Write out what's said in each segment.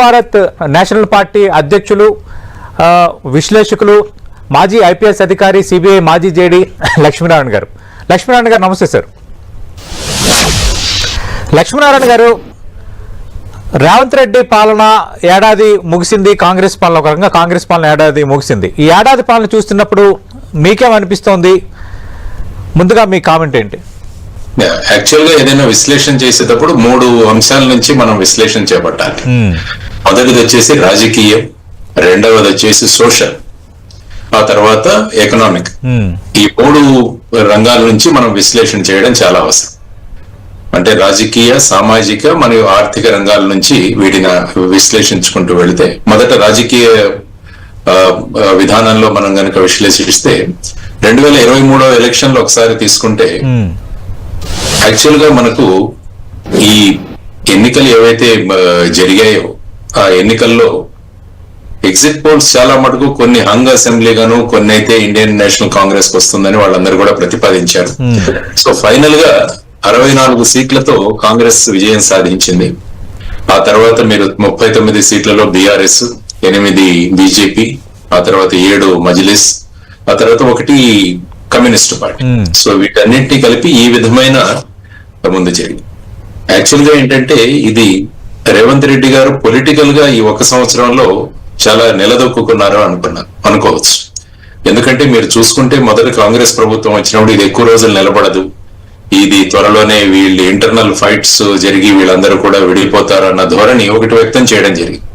Bharat national party అధ్యక్షులు విశ్లేషకులు మాజీ ఐపీఎస్ అధికారి సిబిఐ మాజీ జేడి లక్ష్మీనారాయణ గారు. లక్ష్మీనారాయణ గారు నమస్తే సార్. లక్ష్మీనారాయణ గారు రేవంత్ రెడ్డి పాలన ఏడాది ముగిసింది కాంగ్రెస్ పాలన ఒక రకంగా కాంగ్రెస్ పాలన ఏడాది ముగిసింది. ఈ ఏడాది పాలన చూస్తున్నప్పుడు మీకేమనిపిస్తోంది? ముందుగా మీ కామెంట్ ఏంటి? యాక్చువల్గా ఏదైనా విశ్లేషణ చేసేటప్పుడు మూడు అంశాల నుంచి మనం విశ్లేషణ చేపట్టాలి. మొదటిది వచ్చేసి రాజకీయం రెండవది వచ్చేసి సోషల్ ఆ తర్వాత ఎకనామిక్ మ్మ్. ఈ మూడు రంగాల నుంచి మనం విశ్లేషణ చేయడం చాలా అవసరం. అంటే రాజకీయ సామాజిక మరియు ఆర్థిక రంగాల నుంచి వీటిని విశ్లేషించుకుంటూ వెళితే మొదట రాజకీయ విధానంలో మనం గనక విశ్లేషిస్తే రెండు వేల ఇరవై మూడో ఎలక్షన్లు ఒకసారి తీసుకుంటే మ్మ్. యాక్చువల్గా మనకు ఈ ఎన్నికలు ఏవైతే జరిగాయో ఆ ఎన్నికల్లో ఎగ్జిట్ పోల్స్ చాలా మటుకు కొన్ని హంగ్ అసెంబ్లీ గాను కొన్ని అయితే ఇండియన్ నేషనల్ కాంగ్రెస్కు వస్తుందని వాళ్ళందరూ కూడా ప్రతిపాదించారు సో ఫైనల్గా అరవై నాలుగు సీట్లతో కాంగ్రెస్ విజయం సాధించింది ఆ తర్వాత మీరు ముప్పై తొమ్మిది సీట్లలో బీఆర్ఎస్ ఎనిమిది బీజేపీ ఆ తర్వాత ఏడు మజ్లిస్ ఆ తర్వాత ఒకటి కమ్యూనిస్ట్ పార్టీ. Hmm. సో వీటన్నింటినీ కలిపి ఈ విధమైన ముందు జరిగింది యాక్చువల్గా ఏంటంటే ఇది రేవంత్ రెడ్డి గారు పొలిటికల్గా ఈ ఒక సంవత్సరంలో చాలా నిలదొక్కున్నారు అనుకున్నారు అనుకోవచ్చు. ఎందుకంటే మీరు చూసుకుంటే మొదటి కాంగ్రెస్ ప్రభుత్వం వచ్చినప్పుడు ఇది ఎక్కువ రోజులు నిలబడదు. ఇది త్వరలోనే వీళ్ళు ఇంటర్నల్ ఫైట్స్ జరిగి వీళ్ళందరూ కూడా విడిపోతారు అన్న ధోరణి ఒకటి వ్యక్తం చేయడం జరిగింది.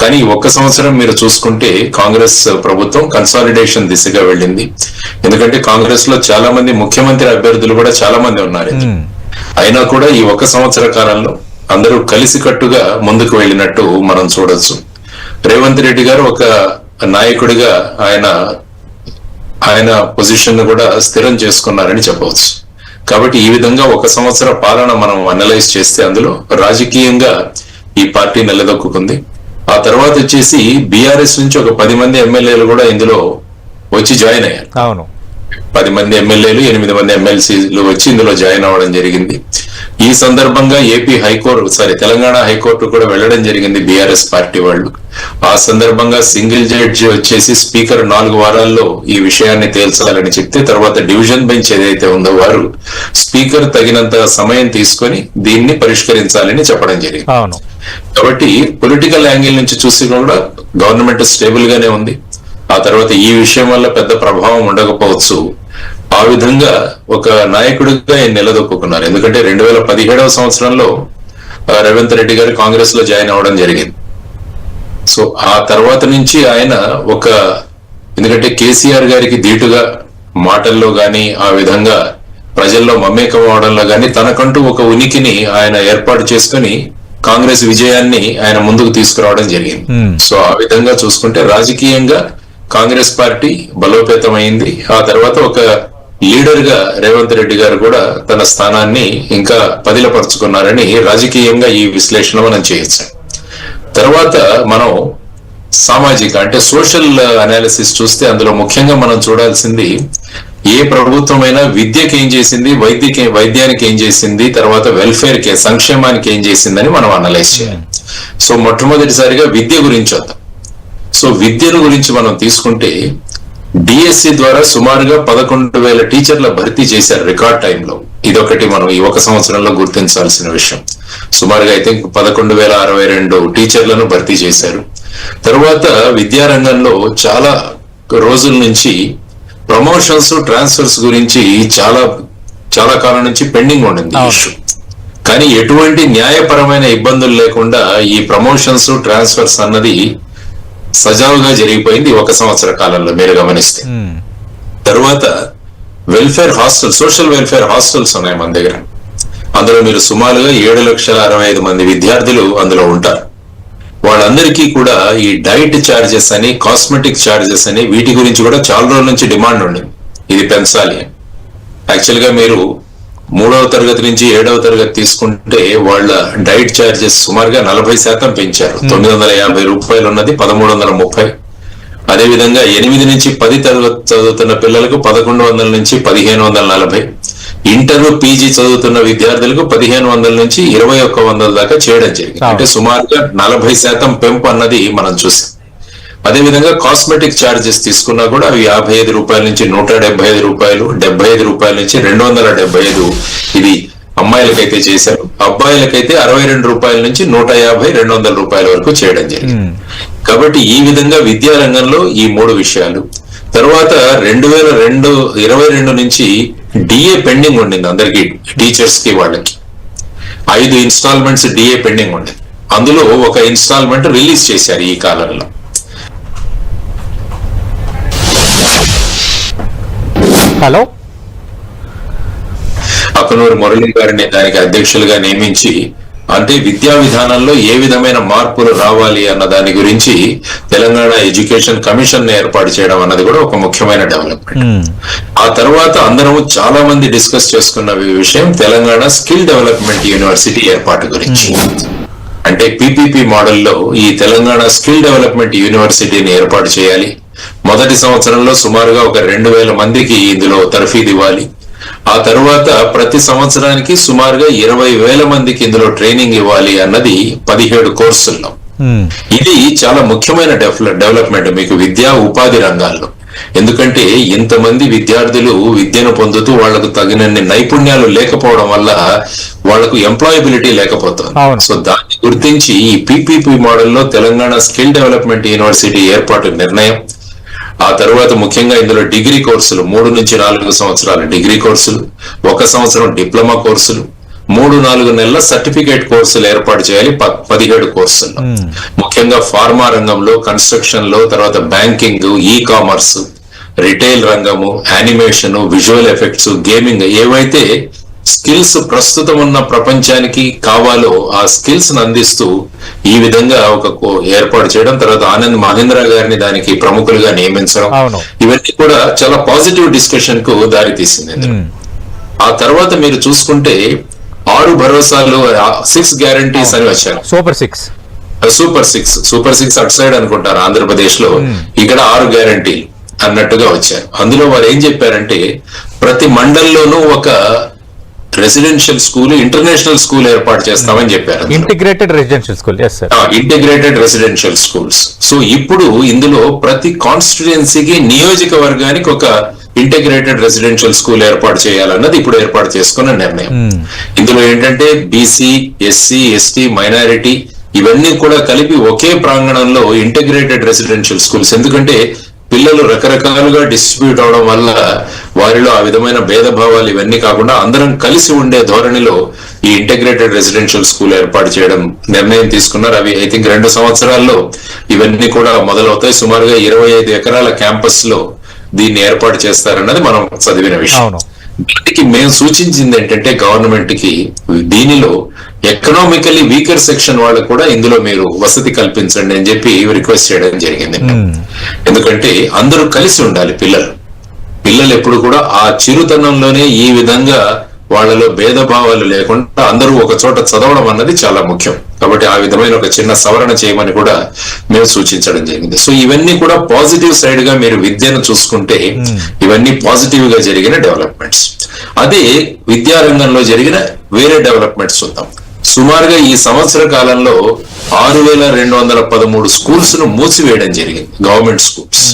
కానీ ఒక్క సంవత్సరం మీరు చూసుకుంటే కాంగ్రెస్ ప్రభుత్వం కన్సాలిడేషన్ దిశగా వెళ్ళింది. ఎందుకంటే కాంగ్రెస్లో చాలా మంది ముఖ్యమంత్రి అభ్యర్థులు కూడా చాలా మంది ఉన్నారు. అయినా కూడా ఈ ఒక సంవత్సర కాలంలో అందరూ కలిసికట్టుగా ముందుకు వెళ్ళినట్టు మనం చూడొచ్చు. రేవంత్ రెడ్డి గారు ఒక నాయకుడిగా ఆయన ఆయన పొజిషన్ను కూడా స్థిరం చేసుకున్నారని చెప్పవచ్చు. కాబట్టి ఈ విధంగా ఒక సంవత్సర పాలన మనం అనలైజ్ చేస్తే అందులో రాజకీయంగా ఈ పార్టీ నిలదొక్కుంది ఆ తర్వాత వచ్చేసి బీఆర్ఎస్ నుంచి ఒక పది మంది ఎమ్మెల్యేలు కూడా ఇందులో వచ్చి జాయిన్ అయ్యారు. అవును. పది మంది ఎమ్మెల్యేలు ఎనిమిది మంది ఎమ్మెల్సీలు వచ్చి ఇందులో జాయిన్ అవ్వడం జరిగింది. ఈ సందర్భంగా AP high court sorry Telangana high court కూడా వెళ్ళడం జరిగింది బీఆర్ఎస్ పార్టీ వాళ్ళు. ఆ సందర్భంగా సింగిల్ జడ్జి వచ్చేసి స్పీకర్ నాలుగు వారాల్లో ఈ విషయాన్ని తేల్చాలని చెప్తే తర్వాత డివిజన్ బెంచ్ ఏదైతే ఉందో వారు స్పీకర్ తగినంత సమయం తీసుకొని దీన్ని పరిష్కరించాలని చెప్పడం జరిగింది. కాబట్టి పొలిటికల్ యాంగిల్ నుంచి చూసి కూడా గవర్నమెంట్ స్టేబుల్ గానే ఉంది. ఆ తర్వాత ఈ విషయం వల్ల పెద్ద ప్రభావం ఉండకపోవచ్చు. ఆ విధంగా ఒక నాయకుడిగా ఆయన నిలదొక్కున్నారు ఎందుకంటే రెండు వేల పదిహేడవ సంవత్సరంలో రేవంత్ రెడ్డి గారు కాంగ్రెస్లో జాయిన్ అవ్వడం జరిగింది. సో ఆ తర్వాత నుంచి ఆయన ఒక ఎందుకంటే కేసీఆర్ గారికి ధీటుగా మాటల్లో గాని ఆ విధంగా ప్రజల్లో మమేకం అవడంలో గాని తనకంటూ ఒక ఉనికిని ఆయన ఏర్పాటు చేసుకుని కాంగ్రెస్ విజయాన్ని ఆయన ముందుకు తీసుకురావడం జరిగింది. Hmm. సో ఆ విధంగా చూసుకుంటే రాజకీయంగా కాంగ్రెస్ పార్టీ బలోపేతమైంది. ఆ తర్వాత ఒక లీడర్గా రేవంత్ రెడ్డి గారు కూడా తన స్థానాన్ని ఇంకా పదిలపరుచుకున్నారని రాజకీయంగా ఈ విశ్లేషణ మనం చేయొచ్చు. తర్వాత మనం సామాజిక అంటే సోషల్ అనాలిసిస్ చూస్తే అందులో ముఖ్యంగా మనం చూడాల్సింది ఏ ప్రభుత్వమైనా విద్యకి ఏం చేసింది? వైద్యకి వైద్యానికి ఏం చేసింది? తర్వాత వెల్ఫేర్కి సంక్షేమానికి ఏం చేసిందని మనం అనలైజ్ చేయాలి. సో మొట్టమొదటిసారిగా విద్య గురించి వద్దాం. సో విద్యను గురించి మనం తీసుకుంటే డిఎస్సి ద్వారా సుమారుగా పదకొండు వేల టీచర్ల భర్తీ చేశారు రికార్డ్ టైంలో. ఇదొకటి మనం ఈ ఒక సంవత్సరంలో గుర్తించాల్సిన విషయం. సుమారుగా అయితే పదకొండు వేల అరవై రెండు టీచర్లను భర్తీ చేశారు. తర్వాత విద్యారంగంలో చాలా రోజుల నుంచి ప్రమోషన్స్ ట్రాన్స్ఫర్స్ గురించి చాలా చాలా కాలం నుంచి పెండింగ్ ఉండింది. ఇష్యూ కానీ ఎటువంటి న్యాయపరమైన ఇబ్బందులు లేకుండా ఈ ప్రమోషన్స్ ట్రాన్స్ఫర్స్ అన్నది సజావుగా జరిగిపోయింది ఒక సంవత్సర కాలంలో మీరు గమనిస్తే. తర్వాత welfare hostel social welfare hostels ఉన్నాయి మన దగ్గర అందులో మీరు సుమారుగా ఏడు లక్షల అరవై ఐదు మంది విద్యార్థులు అందులో ఉంటారు వాళ్ళందరికీ కూడా ఈ డైట్ ఛార్జెస్ అని కాస్మెటిక్ ఛార్జెస్ అని వీటి గురించి కూడా చాలా రోజుల నుంచి డిమాండ్ ఉండింది ఇది పెంచాలి. అని యాక్చువల్గా మీరు మూడవ తరగతి నుంచి ఏడవ తరగతి తీసుకుంటే వాళ్ళ డైట్ ఛార్జెస్ సుమారుగా నలభై శాతం పెంచారు. తొమ్మిది వందల యాభై రూపాయలు ఉన్నది పదమూడు వందల ముప్పై. అదే విధంగా ఎనిమిది నుంచి పది తరగతి చదువుతున్న పిల్లలకు పదకొండు వందల నుంచి పదిహేను వందల నలభై. ఇంటర్ పీజీ చదువుతున్న విద్యార్థులకు పదిహేను వందల నుంచి ఇరవై ఒక్క వందల దాకా చేయడం జరిగింది. అంటే సుమారుగా నలభై శాతం పెంపు అన్నది మనం చూసాం. అదేవిధంగా కాస్మెటిక్ ఛార్జెస్ తీసుకున్నా కూడా అవి యాభై ఐదు రూపాయల నుంచి నూట డెబ్బై ఐదు రూపాయలు డెబ్బై ఐదు రూపాయల నుంచి రెండు వందల డెబ్బై ఐదు ఇది అమ్మాయిలకైతే చేశారు. అబ్బాయిలకైతే అరవై రెండు రూపాయల నుంచి నూట యాభై రెండు వందల రూపాయల వరకు చేయడం జరిగింది. కాబట్టి ఈ విధంగా విద్యా రంగంలో ఈ మూడు విషయాలు. తర్వాత రెండు వేల రెండు ఇరవై రెండు నుంచి డిఏ పెండింగ్ ఉండింది అందరికి టీచర్స్కి వాళ్ళకి. ఐదు ఇన్స్టాల్మెంట్స్ డిఏ పెండింగ్ ఉండింది అందులో ఒక ఇన్స్టాల్మెంట్ రిలీజ్ చేశారు ఈ కాలంలో. హలో? అకనూరు మురళి గారిని దానికి అధ్యక్షులుగా నియమించి అంటే విద్యా విధానంలో ఏ విధమైన మార్పులు రావాలి అన్న దాని గురించి తెలంగాణ ఎడ్యుకేషన్ కమిషన్ ఏర్పాటు చేయడం అన్నది కూడా ఒక ముఖ్యమైన డెవలప్మెంట్. ఆ తర్వాత అందరం చాలా మంది డిస్కస్ చేసుకున్న విషయం తెలంగాణ స్కిల్ డెవలప్మెంట్ యూనివర్సిటీ ఏర్పాటు గురించి. అంటే పిపిపి మోడల్లో ఈ తెలంగాణ స్కిల్ డెవలప్మెంట్ యూనివర్సిటీని ఏర్పాటు చేయాలి. మొదటి సంవత్సరంలో సుమారుగా ఒక రెండు వేల మందికి ఇందులో తర్ఫీదు ఇవ్వాలి. ఆ తర్వాత ప్రతి సంవత్సరానికి సుమారుగా ఇరవై వేల మందికి ఇందులో ట్రైనింగ్ ఇవ్వాలి అన్నది పదిహేడు కోర్సుల్లో. ఇది చాలా ముఖ్యమైన డెవల- డెవలప్మెంట్ మీకు విద్యా ఉపాధి రంగాల్లో. ఎందుకంటే ఇంతమంది విద్యార్థులు విద్యను పొందుతూ వాళ్ళకు తగినన్ని నైపుణ్యాలు లేకపోవడం వల్ల వాళ్ళకు ఎంప్లాయబిలిటీ లేకపోతుంది. సో దాన్ని గుర్తించి ఈ పిపిపి మోడల్లో తెలంగాణ స్కిల్ డెవలప్మెంట్ యూనివర్సిటీ ఏర్పాటు నిర్ణయం ఆ తర్వాత ముఖ్యంగా ఇందులో డిగ్రీ కోర్సులు మూడు నుంచి నాలుగు సంవత్సరాల డిగ్రీ కోర్సులు ఒక సంవత్సరం డిప్లొమా కోర్సులు మూడు నాలుగు నెలల సర్టిఫికేట్ కోర్సులు ఏర్పాటు చేయాలి పదిహేడు కోర్సులు ముఖ్యంగా ఫార్మా రంగంలో కన్స్ట్రక్షన్లో తర్వాత బ్యాంకింగ్ ఈ కామర్స్ రిటైల్ రంగము యానిమేషన్ విజువల్ ఎఫెక్ట్స్ గేమింగ్ ఏవైతే స్కిల్స్ ప్రస్తుతం ఉన్న ప్రపంచానికి కావాలో ఆ స్కిల్స్ అందిస్తూ ఈ విధంగా ఒక ఏర్పాటు చేయడం తర్వాత ఆనంద్ మహేంద్ర గారిని దానికి ప్రముఖులుగా నియమించడం. ఇవన్నీ కూడా చాలా పాజిటివ్ డిస్కషన్కు దారి తీసింది. ఆ తర్వాత మీరు చూసుకుంటే ఆరు భరోసాలు సిక్స్ గ్యారంటీస్ అని వచ్చారు super six. Super six super six అటు సైడ్ అనుకుంటారు ఆంధ్రప్రదేశ్లో ఇక్కడ ఆరు గ్యారంటీలు అన్నట్టుగా వచ్చారు అందులో వారు ఏం చెప్పారంటే ప్రతి మండలంలోనూ ఒక రెసిడెన్షియల్ స్కూల్ ఇంటర్నేషనల్ స్కూల్ ఏర్పాటు చేస్తామని చెప్పారు. Integrated residential school integrated residential schools so ఇప్పుడు ఇందులో ప్రతి కాన్స్టిట్యుయెన్సీకి నియోజకవర్గానికి ఒక ఇంటిగ్రేటెడ్ రెసిడెన్షియల్ స్కూల్ ఏర్పాటు చేయాలన్నది ఇప్పుడు ఏర్పాటు చేసుకున్న నిర్ణయం. ఇందులో ఏంటంటే బీసీ ఎస్సీ ఎస్టీ మైనారిటీ ఇవన్నీ కూడా కలిపి ఒకే ప్రాంగణంలో ఇంటిగ్రేటెడ్ రెసిడెన్షియల్ స్కూల్స్ ఎందుకంటే పిల్లలు రకరకాలుగా డిస్ట్రిబ్యూట్ అవడం వల్ల వారిలో ఆ విధమైన భేదభావాలు ఇవన్నీ కాకుండా అందరం కలిసి ఉండే ధోరణిలో ఈ ఇంటిగ్రేటెడ్ రెసిడెన్షియల్ స్కూల్ ఏర్పాటు చేయడం నిర్ణయం తీసుకున్నారు. అవి ఐ థింక్ రెండు సంవత్సరాల్లో ఇవన్నీ కూడా మొదలవుతాయి. సుమారుగా ఇరవై ఐదు ఎకరాల క్యాంపస్లో దీన్ని ఏర్పాటు చేస్తారన్నది మనం చదివిన విషయం. దీనికి మేము సూచించింది ఏంటంటే గవర్నమెంట్కి దీనిలో ఎకనామికలీ వీకర్ సెక్షన్ వాళ్ళకు కూడా ఇందులో మీరు వసతి కల్పించండి అని చెప్పి రిక్వెస్ట్ చేయడం జరిగింది. ఎందుకంటే అందరూ కలిసి ఉండాలి పిల్లలు. పిల్లలు ఎప్పుడు కూడా ఆ చిరుతనంలోనే ఈ విధంగా వాళ్ళలో భేదభావాలు లేకుండా అందరూ ఒక చోట చదవడం అన్నది చాలా ముఖ్యం. కాబట్టి ఆ విధమైన ఒక చిన్న సవరణ చేయమని కూడా మేము సూచించడం జరిగింది. సో ఇవన్నీ కూడా పాజిటివ్ సైడ్గా మీరు విద్యను చూసుకుంటే ఇవన్నీ పాజిటివ్గా జరిగిన డెవలప్మెంట్స్ అదే విద్యారంగంలో జరిగిన వేరే డెవలప్మెంట్స్ చూద్దాం. సుమారుగా ఈ సంవత్సర కాలంలో ఆరు వేల రెండు వందల పదమూడు స్కూల్స్ను మూసివేయడం జరిగింది గవర్నమెంట్ స్కూల్స్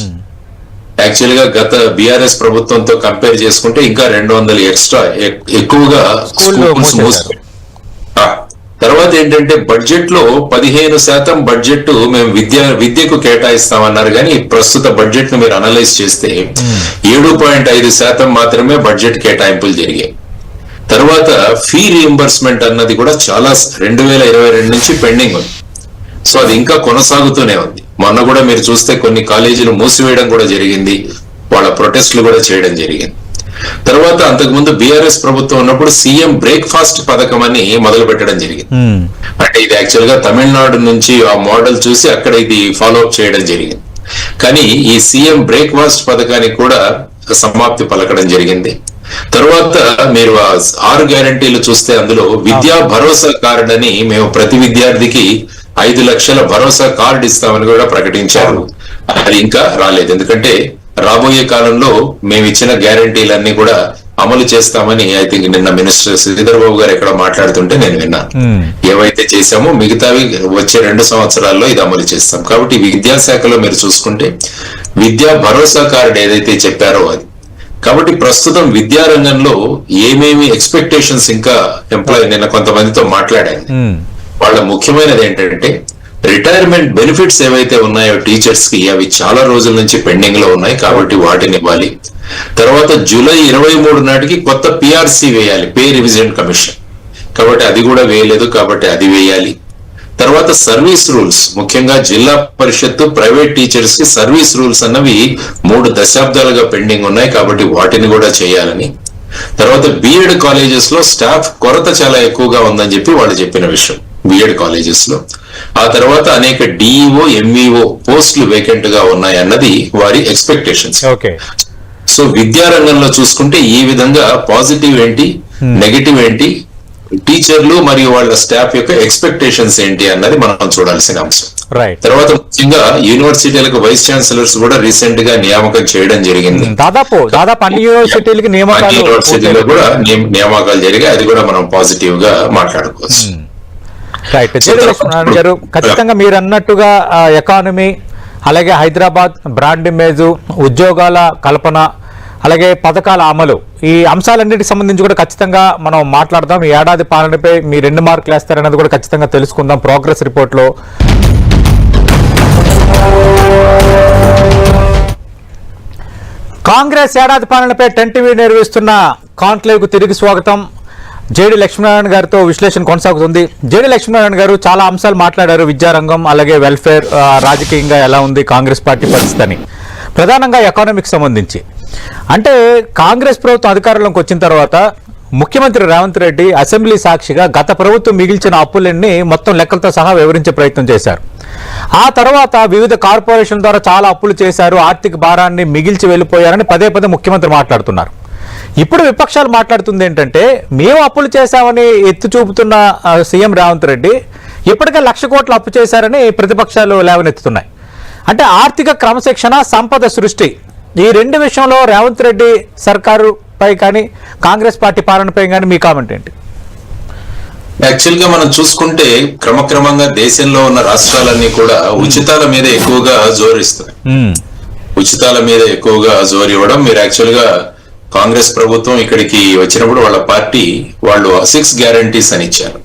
యాక్చువల్గా గత బిఆర్ఎస్ ప్రభుత్వంతో కంపేర్ చేసుకుంటే ఇంకా రెండు వందలు ఎక్స్ట్రా ఎక్కువగా స్కూల్స్. మూసివేయడం తర్వాత ఏంటంటే బడ్జెట్లో పదిహేను శాతం బడ్జెట్ మేము విద్య విద్యకు కేటాయిస్తామన్నారు కానీ ప్రస్తుత బడ్జెట్ను మీరు అనలైజ్ చేస్తే ఏడు పాయింట్ ఐదు శాతం మాత్రమే బడ్జెట్ కేటాయింపులు జరిగాయి. తర్వాత ఫీ రియంబర్స్మెంట్ అన్నది కూడా చాలా రెండు వేల ఇరవై రెండు నుంచి పెండింగ్ ఉంది. సో అది ఇంకా కొనసాగుతూనే ఉంది. మొన్న కూడా మీరు చూస్తే కొన్ని కాలేజీలు మూసివేయడం కూడా జరిగింది. వాళ్ళ ప్రొటెస్ట్లు కూడా చేయడం జరిగింది. తర్వాత అంతకుముందు బీఆర్ఎస్ ప్రభుత్వం ఉన్నప్పుడు సీఎం బ్రేక్ఫాస్ట్ పథకం అని మొదలు పెట్టడం జరిగింది అంటే ఇది యాక్చువల్గా తమిళనాడు నుంచి ఆ మోడల్ చూసి అక్కడ ఇది ఫాలో అప్ చేయడం జరిగింది. కానీ ఈ సీఎం బ్రేక్ఫాస్ట్ పథకానికి కూడా సమాప్తి పలకడం జరిగింది. తర్వాత మీరు ఆరు గ్యారంటీలు చూస్తే అందులో విద్యా భరోసా కార్డ్ అని మేము ప్రతి విద్యార్థికి ఐదు లక్షల భరోసా కార్డు ఇస్తామని కూడా ప్రకటించారు. అది ఇంకా రాలేదు. ఎందుకంటే రాబోయే కాలంలో మేము ఇచ్చిన గ్యారంటీలన్నీ కూడా అమలు చేస్తామని ఐ థింక్ నిన్న మినిస్టర్ శ్రీధర్ బాబు గారు ఎక్కడ మాట్లాడుతుంటే నేను విన్నాను మ్మ్. ఏవైతే చేశామో మిగతావి వచ్చే రెండు సంవత్సరాల్లో ఇది అమలు చేస్తాం. కాబట్టి విద్యాశాఖలో మీరు చూసుకుంటే విద్యా భరోసా కార్డు ఏదైతే చెప్పారో అది కాబట్టి ప్రస్తుతం విద్యా రంగంలో ఏమేమి ఎక్స్పెక్టేషన్స్ ఇంకా ఎంప్లాయ్ నిన్న కొంతమందితో మాట్లాడాను. వాళ్ళ ముఖ్యమైనది ఏంటంటే రిటైర్మెంట్ బెనిఫిట్స్ ఏవైతే ఉన్నాయో టీచర్స్కి అవి చాలా రోజుల నుంచి పెండింగ్లో ఉన్నాయి కాబట్టి వాటిని ఇవ్వాలి. తర్వాత జూలై ఇరవై మూడు నాటికి కొత్త పిఆర్సి వేయాలి పే రివిజన్ కమిషన్ కాబట్టి అది కూడా వేయలేదు కాబట్టి అది వేయాలి. తర్వాత సర్వీస్ రూల్స్ ముఖ్యంగా జిల్లా పరిషత్తు ప్రైవేట్ టీచర్స్కి సర్వీస్ రూల్స్ అన్నవి మూడు దశాబ్దాలుగా పెండింగ్ ఉన్నాయి కాబట్టి వాటిని కూడా చేయాలని. తర్వాత బిఎడ్ కాలేజెస్లో స్టాఫ్ కొరత చాలా ఎక్కువగా ఉందని చెప్పి వాళ్ళు చెప్పిన విషయం బిఎడ్ కాలేజెస్లో. ఆ తర్వాత అనేక డిఈఓ ఎంఈఓ పోస్టులు వేకెంట్గా ఉన్నాయి అన్నది వారి ఎక్స్పెక్టేషన్స్ ఓకే. సో విద్యా రంగంలో చూసుకుంటే ఈ విధంగా పాజిటివ్ ఏంటి నెగటివ్ ఏంటి టీచర్లు మరియు వాళ్ళ స్టాఫ్ యొక్క ఎక్స్పెక్టేషన్స్ ఏంటి అన్నది మనం చూడాల్సిన అంశం. రైట్ తర్వాత ముఖ్యంగా యూనివర్సిటీలకు వైస్ ఛాన్సలర్స్ కూడా రీసెంట్గా నియామకం చేయడం జరిగింది. దాదాపు దాదాపు అన్ని యూనివర్సిటీలకి నియామకాలు యూనివర్సిటీలో కూడా నియ- నియామకాలు జరిగాయి. అది కూడా మనం పాజిటివ్గా మాట్లాడుకోవచ్చు రైట్ జేడి లక్ష్మణ్ గారు ఖచ్చితంగా మీరు అన్నట్టుగా ఎకానమీ అలాగే హైదరాబాద్ బ్రాండ్ ఇమేజ్ ఉద్యోగాల కల్పన అలాగే పథకాల అమలు. ఈ అంశాలన్నిటికి సంబంధించి కూడా ఖచ్చితంగా మనం మాట్లాడదాం. ఈ ఏడాది పాలనపై మీ రెండు మార్కులు వేస్తారన్నది కూడా ఖచ్చితంగా తెలుసుకుందాం. ప్రోగ్రెస్ రిపోర్ట్లో. కాంగ్రెస్ ఏడాది పాలనపై టెన్ టీవీ నిర్వహిస్తున్న కాన్క్లేవ్కు తిరిగి స్వాగతం. జేడి లక్ష్మీనారాయణ గారితో విశ్లేషణ కొనసాగుతుంది. జేడి లక్ష్మీనారాయణ గారు చాలా అంశాలు మాట్లాడారు. విద్యారంగం అలాగే వెల్ఫేర్ రాజకీయంగా ఎలా ఉంది కాంగ్రెస్ పార్టీ పరిస్థితి అని. ప్రధానంగా ఎకానమిక్ సంబంధించి. అంటే కాంగ్రెస్ ప్రభుత్వం అధికారంలోకి వచ్చిన తర్వాత ముఖ్యమంత్రి రేవంత్ రెడ్డి అసెంబ్లీ సాక్షిగా గత ప్రభుత్వం మిగిల్చిన అప్పులన్నీ మొత్తం లెక్కలతో సహా వివరించే ప్రయత్నం చేశారు. ఆ తర్వాత వివిధ కార్పొరేషన్ ద్వారా చాలా అప్పులు చేశారు ఆర్థిక భారాన్ని మిగిల్చి వెళ్ళిపోయారని పదే పదే ముఖ్యమంత్రి మాట్లాడుతున్నారు. ఇప్పుడు విపక్షాలు మాట్లాడుతుంది ఏంటంటే మేము అప్పులు చేశామని ఎత్తి చూపుతున్న సీఎం రేవంత్ రెడ్డి ఇప్పటికే లక్ష కోట్లు అప్పు చేశారని ప్రతిపక్షాలు లేవనెత్తుతున్నాయి. అంటే ఆర్థిక క్రమశిక్షణ సంపద సృష్టి ఈ రెండు విషయంలో రేవంత్ రెడ్డి సర్కారు పై కానీ కాంగ్రెస్ పార్టీ పాలనపై కానీ మీ కామెంట్ ఏంటి? యాక్చువల్గా మనం చూసుకుంటే క్రమక్రమంగా దేశంలో ఉన్న రాష్ట్రాలన్నీ కూడా ఉచితాల మీద ఎక్కువగా జోరిస్తున్నాయి ఉచితాల మీద ఎక్కువగా జోరు ఇవ్వడం మీరు యాక్చువల్గా కాంగ్రెస్ ప్రభుత్వం ఇక్కడికి వచ్చినప్పుడు వాళ్ళ పార్టీ వాళ్ళు సిక్స్ గ్యారంటీస్ అని ఇచ్చారు.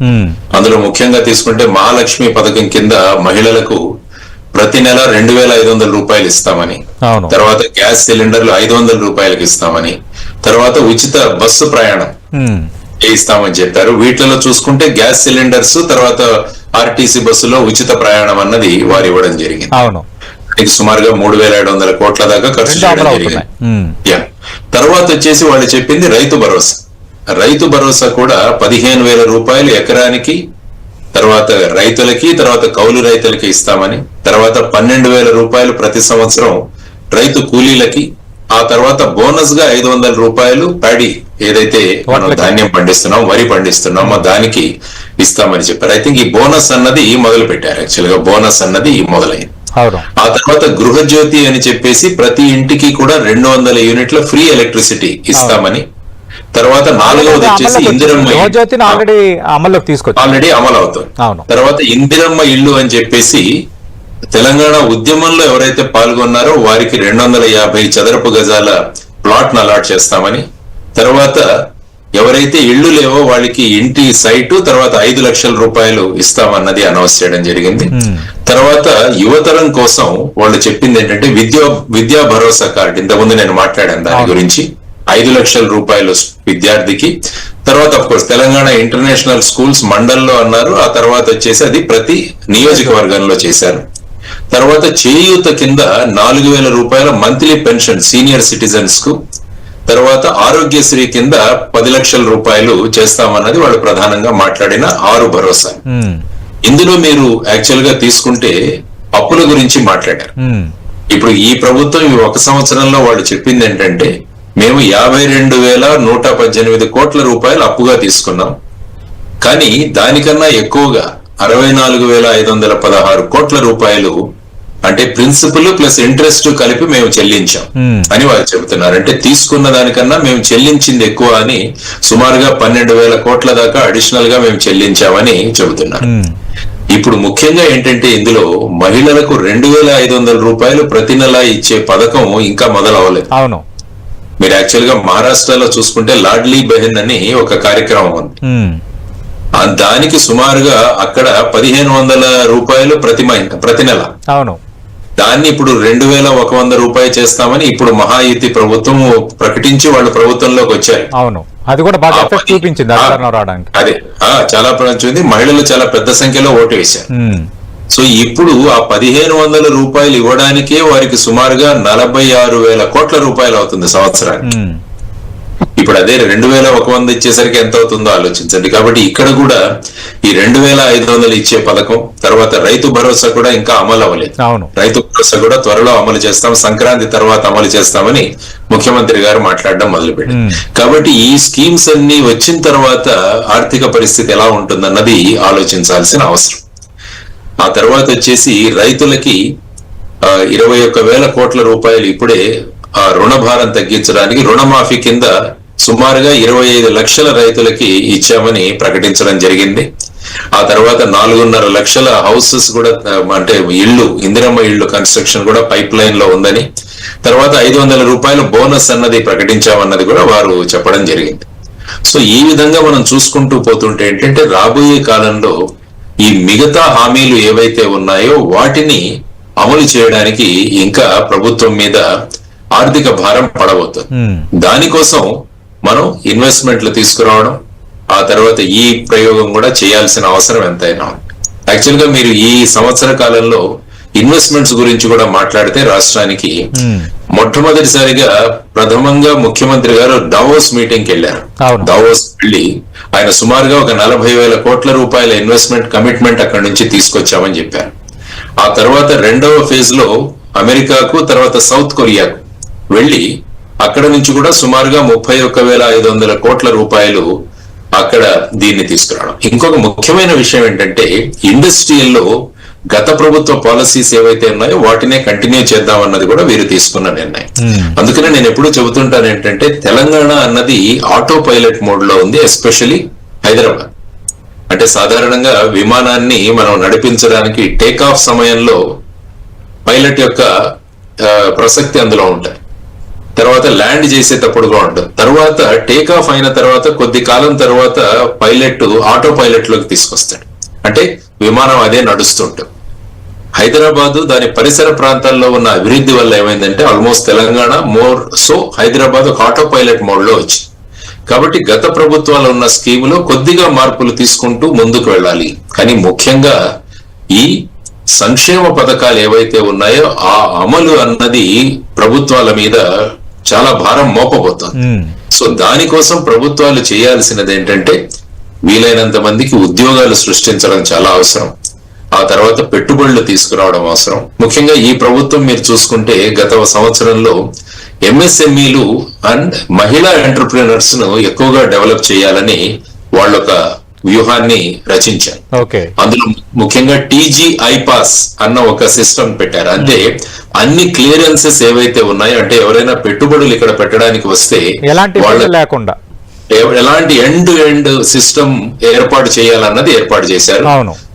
అందులో ముఖ్యంగా తీసుకుంటే మహాలక్ష్మి పథకం కింద మహిళలకు ప్రతి నెల రెండు వేల ఐదు వందల రూపాయలు ఇస్తామని. తర్వాత గ్యాస్ సిలిండర్లు ఐదు వందల రూపాయలకి ఇస్తామని తర్వాత ఉచిత బస్సు ప్రయాణం ఇస్తామని చెప్పారు. వీటిలో చూసుకుంటే గ్యాస్ సిలిండర్స్ తర్వాత ఆర్టీసీ బస్సులో ఉచిత ప్రయాణం అన్నది వారు ఇవ్వడం జరిగింది. అవును. సుమారుగా మూడు వేల ఏడు వందల కోట్ల దాకా ఖర్చు చేయడం జరిగింది. తర్వాత వచ్చేసి వాళ్ళు చెప్పింది రైతు భరోసా. రైతు భరోసా కూడా పదిహేను వేల రూపాయలు ఎకరానికి తర్వాత రైతులకి తర్వాత కౌలు రైతులకి ఇస్తామని తర్వాత పన్నెండు వేల రూపాయలు ప్రతి సంవత్సరం రైతు కూలీలకి ఆ తర్వాత బోనస్గా ఐదు వందల రూపాయలు ప్యాడీ ఏదైతే మనం. ధాన్యం పండిస్తున్నాం వరి పండిస్తున్నామో దానికి ఇస్తామని చెప్పారు. ఐ థింక్ ఈ బోనస్ అన్నది మొదలు పెట్టారు. యాక్చువల్గా బోనస్ అన్నది మొదలైంది. ఆ తర్వాత గృహజ్యోతి అని చెప్పేసి ప్రతి ఇంటికి కూడా రెండు వందల యూనిట్ల ఫ్రీ ఎలక్ట్రిసిటీ ఇస్తామని తర్వాత నాలుగవది వచ్చేసి ఇందిరమ్మ ఆల్రెడీ అమల్లోకి తీసుకొచ్చి ఆల్రెడీ అమలు అవుతుంది అవును. తర్వాత ఇందిరమ్మ ఇల్లు అని చెప్పేసి తెలంగాణ ఉద్యమంలో ఎవరైతే పాల్గొన్నారో వారికి రెండు వందల యాభై చదరపు గజాల ప్లాట్ అలాట్ చేస్తామని తర్వాత ఎవరైతే ఇళ్ళు లేవో వాళ్ళకి ఇంటి సైటు తర్వాత ఐదు లక్షల రూపాయలు ఇస్తామన్నది అనౌన్స్ చేయడం జరిగింది. తర్వాత యువతరం కోసం వాళ్ళు చెప్పింది ఏంటంటే విద్యా విద్యా భరోసా కార్డు ఇంతకుముందు నేను మాట్లాడాను దాని. గురించి. ఐదు లక్షల రూపాయలు విద్యార్థికి. తర్వాత of course Telangana international schools మండల్లో అన్నారు. ఆ తర్వాత వచ్చేసి అది ప్రతి నియోజకవర్గంలో చేశారు. తర్వాత చేయూత కింద నాలుగు వేల రూపాయల మంత్లీ పెన్షన్ సీనియర్ సిటిజన్స్కు తర్వాత ఆరోగ్యశ్రీ కింద పది లక్షల రూపాయలు చేస్తామన్నది వాళ్ళు ప్రధానంగా మాట్లాడిన ఆరు భరోసా. ఇందులో మీరు యాక్చువల్గా తీసుకుంటే అప్పుల గురించి మాట్లాడారు. ఇప్పుడు ఈ ప్రభుత్వం ఈ ఒక సంవత్సరంలో వాళ్ళు చెప్పింది ఏంటంటే మేము యాభై రెండు వేల నూట పద్దెనిమిది కోట్ల రూపాయలు అప్పుగా తీసుకున్నాం కానీ దానికన్నా ఎక్కువగా అరవై నాలుగు వేల ఐదు వందల పదహారు కోట్ల రూపాయలు అంటే ప్రిన్సిపల్ ప్లస్ ఇంట్రెస్ట్ కలిపి మేము చెల్లించాం. Hmm. అని వారు చెబుతున్నారు. అంటే తీసుకున్న దానికన్నా మేము చెల్లించింది ఎక్కువ అని సుమారుగా పన్నెండు వేల కోట్ల దాకా అడిషనల్గా మేము చెల్లించామని చెబుతున్నారు. ఉమ్, ఇప్పుడు ముఖ్యంగా ఏంటంటే ఇందులో మహిళలకు రెండు వేల ఐదు వందల రూపాయలు ప్రతి నెల ఇచ్చే పథకం ఇంకా మొదలవ్వలేదు. అవును. మీరు యాక్చువల్గా మహారాష్ట్రలో చూసుకుంటే లాడ్లీ బెహెన్ అని ఒక కార్యక్రమం ఉంది. ఆ దానికి సుమారుగా అక్కడ పదిహేను వందల రూపాయలు ప్రతి ప్రతి నెల. అవును. దాన్ని ఇప్పుడు రెండు వేల ఒక వంద రూపాయలు చేస్తామని ఇప్పుడు మహాయుతి ప్రభుత్వం ప్రకటించి వాళ్ళు ప్రభుత్వంలోకి వచ్చారు. అవును. అది కూడా బాగా చూపించింది అదే. ఆ, చాలా ప్రపంచం మహిళలు చాలా పెద్ద సంఖ్యలో ఓటు వేశారు. సో ఇప్పుడు ఆ పదిహేను వందల రూపాయలు ఇవ్వడానికే వారికి సుమారుగా నలభై ఆరు వేల కోట్ల రూపాయలు అవుతుంది సంవత్సరానికి. ఇప్పుడు అదే రెండు వేల ఒక వంద ఇచ్చేసరికి ఎంత అవుతుందో ఆలోచించండి. కాబట్టి ఇక్కడ కూడా ఈ రెండు వేల ఐదు వందలు ఇచ్చే పథకం తర్వాత రైతు భరోసా కూడా ఇంకా అమలు అవ్వలేదు. రైతు భరోసా కూడా త్వరలో అమలు చేస్తాం సంక్రాంతి తర్వాత అమలు చేస్తామని ముఖ్యమంత్రి గారు మాట్లాడడం మొదలుపెట్టారు. మ్మ్. కాబట్టి ఈ స్కీమ్స్ అన్ని వచ్చిన తర్వాత ఆర్థిక పరిస్థితి ఎలా ఉంటుందన్నది ఆలోచించాల్సిన అవసరం. ఆ తర్వాత వచ్చేసి రైతులకి ఇరవై ఒక్క వేల కోట్ల రూపాయలు ఇప్పుడే ఆ రుణభారం తగ్గించడానికి రుణమాఫీ కింద సుమారుగా ఇరవై ఐదు లక్షల రైతులకి ఇచ్చామని ప్రకటించడం జరిగింది. ఆ తర్వాత నాలుగున్నర లక్షల హౌసెస్ కూడా అంటే ఇళ్ళు ఇందిరమ్మ ఇళ్ళు కన్స్ట్రక్షన్ కూడా పైప్ లైన్లో ఉందని తర్వాత ఐదు వందల రూపాయల బోనస్ అన్నది ప్రకటించామన్నది కూడా వారు చెప్పడం జరిగింది. సో ఈ విధంగా మనం చూసుకుంటూ పోతుంటే ఏంటంటే రాబోయే కాలంలో ఈ మిగతా హామీలు ఏవైతే ఉన్నాయో వాటిని అమలు చేయడానికి ఇంకా ప్రభుత్వం మీద ఆర్థిక భారం పడబోతుంది. దానికోసం మనం ఇన్వెస్ట్మెంట్లు తీసుకురావడం ఆ తర్వాత ఈ ప్రయోగం కూడా చేయాల్సిన అవసరం ఎంతైనా ఉంది. యాక్చువల్గా మీరు ఈ సంవత్సర కాలంలో ఇన్వెస్ట్మెంట్స్ గురించి కూడా మాట్లాడితే రాష్ట్రానికి మొట్టమొదటిసారిగా ప్రథమంగా ముఖ్యమంత్రి గారు దావోస్ మీటింగ్కి వెళ్ళారు. దావోస్ వెళ్ళి ఆయన సుమారుగా ఒక నలభై వేల కోట్ల రూపాయల ఇన్వెస్ట్మెంట్ కమిట్మెంట్ అక్కడి నుంచి తీసుకొచ్చామని చెప్పారు. ఆ తర్వాత రెండవ ఫేజ్లో అమెరికాకు తర్వాత సౌత్ కొరియాకు వెళ్ళి అక్కడ నుంచి కూడా సుమారుగా ముప్పై ఒక్క వేల ఐదు వందల కోట్ల రూపాయలు అక్కడ దీన్ని తీసుకురావడం. ఇంకొక ముఖ్యమైన విషయం ఏంటంటే ఇండస్ట్రియల్లో గత ప్రభుత్వ పాలసీస్ ఏవైతే ఉన్నాయో వాటినే కంటిన్యూ చేద్దామన్నది కూడా వీరు తీసుకున్న నిర్ణయం. Hmm. అందుకనే నేను ఎప్పుడు చెబుతుంటాను ఏంటంటే తెలంగాణ అన్నది ఆటో పైలట్ మోడ్లో ఉంది ఎస్పెషలీ హైదరాబాద్. అంటే సాధారణంగా విమానాన్ని మనం నడిపించడానికి టేక్ ఆఫ్ సమయంలో పైలట్ యొక్క ప్రసక్తి అందులో ఉంటుంది తర్వాత ల్యాండ్ చేసేటప్పుడు కూడా ఉంటుంది. తర్వాత టేక్ ఆఫ్ అయిన తర్వాత కొద్ది కాలం తర్వాత పైలట్ ఆటో పైలట్లోకి తీసుకొస్తాడు. అంటే విమానం అదే నడుస్తుంటుంది. హైదరాబాద్ దాని పరిసర ప్రాంతాల్లో ఉన్న అభివృద్ధి వల్ల ఏమైందంటే almost Telangana more so Hyderabad ఒక ఆటో పైలట్ మోడ్లో వచ్చింది. కాబట్టి గత ప్రభుత్వాలు ఉన్న స్కీములో కొద్దిగా మార్పులు తీసుకుంటూ ముందుకు వెళ్ళాలి. కానీ ముఖ్యంగా ఈ సంక్షేమ పథకాలు ఏవైతే ఉన్నాయో ఆ అమలు అన్నది ప్రభుత్వాల మీద చాలా భారం మోపబోతోంది. సో దానికోసం ప్రభుత్వాలు చేయాల్సినది ఏంటంటే వీలైనంత మందికి ఉద్యోగాలు సృష్టించడం చాలా అవసరం. ఆ తర్వాత పెట్టుబడులు తీసుకురావడం అవసరం. ముఖ్యంగా ఈ ప్రభుత్వం మీరు చూసుకుంటే గత సంవత్సరంలో ఎంఎస్ఎంఈలు అండ్ మహిళా ఎంటర్ప్రినర్స్ను ఎక్కువగా డెవలప్ చేయాలని వాళ్ళొక వ్యూహాన్ని రచించారు. ఓకే. అందులో ముఖ్యంగా టీజీ ఐపాస్ అన్న ఒక సిస్టమ్ పెట్టారు. అంటే అన్ని క్లియరెన్సెస్ ఏవైతే ఉన్నాయో అంటే ఎవరైనా పెట్టుబడులు ఇక్కడ పెట్టడానికి వస్తే లేకుండా. ఎలాంటి ఎండ్ ఎండ్ సిస్టమ్ ఏర్పాటు చేయాలన్నది ఏర్పాటు చేశారు.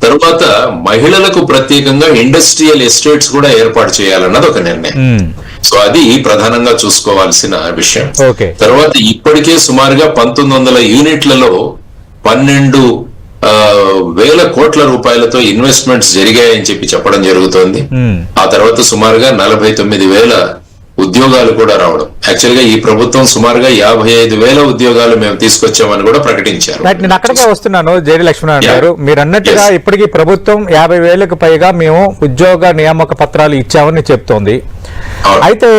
తర్వాత మహిళలకు ప్రత్యేకంగా ఇండస్ట్రియల్ ఎస్టేట్స్ కూడా ఏర్పాటు చేయాలన్నది ఒక నిర్ణయం. సో అది ప్రధానంగా చూసుకోవాల్సిన విషయం. తర్వాత ఇప్పటికే సుమారుగా పంతొమ్మిది వందల యూనిట్లలో పన్నెండు వేల కోట్ల రూపాయలతో ఇన్వెస్ట్మెంట్స్ జరిగాయని చెప్పి చెప్పడం జరుగుతోంది. ఆ తర్వాత సుమారుగా నలభై తొమ్మిది వేల ఉద్యోగాలు కూడా రావడం. యాక్చువల్గా ఈ ప్రభుత్వం సుమారుగా యాభై ఐదు వేల ఉద్యోగాలు మేము తీసుకొచ్చామని కూడా ప్రకటించారు. నేను అక్కడికే వస్తున్నాను జేడి లక్ష్మణ్ గారు. మీరు అన్నట్టుగా. ఇప్పటికీ ప్రభుత్వం యాభై వేలకు పైగా మేము ఉద్యోగ నియామక పత్రాలు ఇచ్చామని చెప్తోంది. అయితే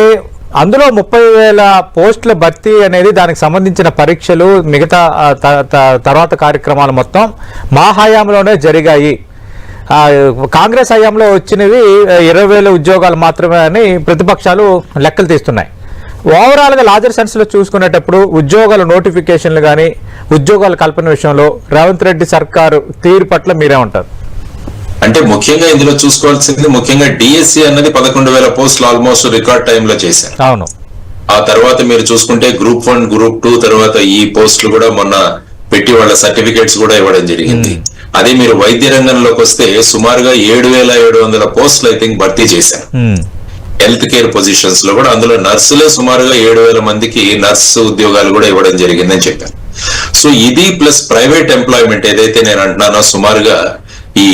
అందులో ముప్పై వేల పోస్టుల భర్తీ అనేది దానికి సంబంధించిన పరీక్షలు మిగతా త- త- తర్వాత కార్యక్రమాలు మొత్తం మా హయాంలోనే జరిగాయి. కాంగ్రెస్ హయాంలో వచ్చినవి ఇరవై వేల ఉద్యోగాలు మాత్రమే అని ప్రతిపక్షాలు లెక్కలు తీస్తున్నాయి. ఓవరాల్గా లార్జర్ సెన్స్లో చూసుకునేటప్పుడు ఉద్యోగాల నోటిఫికేషన్లు కానీ ఉద్యోగాల కల్పన విషయంలో రేవంత్ రెడ్డి సర్కారు తీరు పట్ల మీరే ఉంటారు. అంటే ముఖ్యంగా ఇందులో చూసుకోవాల్సింది ముఖ్యంగా డిఎస్సి అన్నది పదకొండు వేల పోస్టులు ఆల్మోస్ట్ రికార్డ్ టైంలో చేశారు. అవును. ఆ తర్వాత మీరు చూసుకుంటే గ్రూప్ వన్ గ్రూప్ టూ తర్వాత ఈ పోస్టులు కూడా మొన్న పెట్టి వాళ్ళ సర్టిఫికేట్స్ కూడా ఇవ్వడం జరిగింది. అదే మీరు వైద్య రంగంలోకి వస్తే సుమారుగా ఏడు వేల ఏడు వందల పోస్టులు ఐ థింక్ భర్తీ చేశారు. హెల్త్ కేర్ పొజిషన్స్లో కూడా అందులో నర్సులే సుమారుగా ఏడు వేల మందికి నర్సు ఉద్యోగాలు కూడా ఇవ్వడం జరిగిందని చెప్పారు. సో ఇది ప్లస్ ప్రైవేట్ ఎంప్లాయ్మెంట్ ఏదైతే నేను అంటున్నానో సుమారుగా ఈ